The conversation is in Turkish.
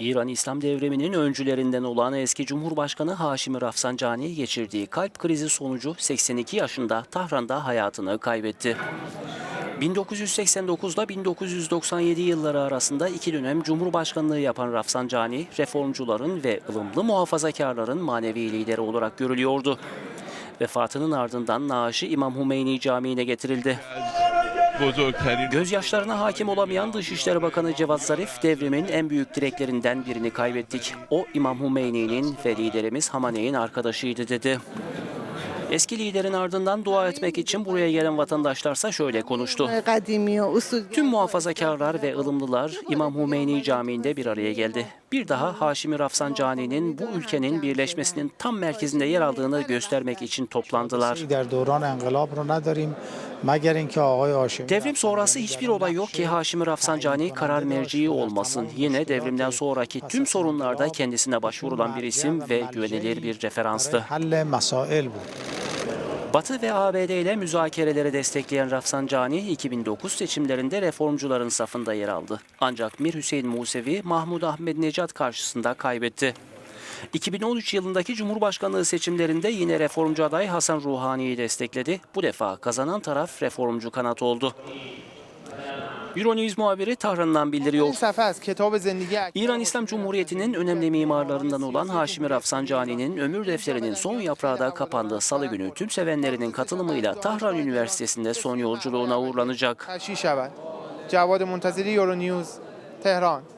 İran İslam devriminin öncülerinden olan eski Cumhurbaşkanı Haşimi Rafsanjani geçirdiği kalp krizi sonucu 82 yaşında Tahran'da hayatını kaybetti. 1989'da 1997 yılları arasında iki dönem Cumhurbaşkanlığı yapan Rafsanjani, reformcuların ve ılımlı muhafazakarların manevi lideri olarak görülüyordu. Vefatının ardından naaşı İmam Hümeyni Camii'ne getirildi. Gözyaşlarına hakim olamayan Dışişleri Bakanı Cevat Zarif devrimin en büyük direklerinden birini kaybettik. O İmam Hümeyni'nin ve liderimiz Hamane'in arkadaşıydı dedi. Eski liderin ardından dua etmek için buraya gelen vatandaşlarsa şöyle konuştu. Tüm muhafazakarlar ve ılımlılar İmam Hümeyni Camii'nde bir araya geldi. Bir daha Haşimi Rafsanjani'nin bu ülkenin birleşmesinin tam merkezinde yer aldığını göstermek için toplandılar. Devrim sonrası hiçbir olay yok ki Haşimi Rafsanjani karar merciği olmasın. Yine devrimden sonraki tüm sorunlarda kendisine başvurulan bir isim ve güvenilir bir referanstı. Batı ve ABD ile müzakereleri destekleyen Rafsanjani 2009 seçimlerinde reformcuların safında yer aldı. Ancak Mir Hüseyin Musevi Mahmud Ahmed Necat karşısında kaybetti. 2013 yılındaki Cumhurbaşkanlığı seçimlerinde yine reformcu aday Hasan Ruhani'yi destekledi. Bu defa kazanan taraf reformcu kanat oldu. Euronews muhabiri Tahran'dan bildiriyor. İran İslam Cumhuriyeti'nin önemli mimarlarından olan Haşimi Rafsanjani'nin ömür defterinin son yaprağı da kapandığı salı günü tüm sevenlerinin katılımıyla Tahran Üniversitesi'nde son yolculuğuna uğurlanacak. Cavad Muntaziri Euronews, Tehran.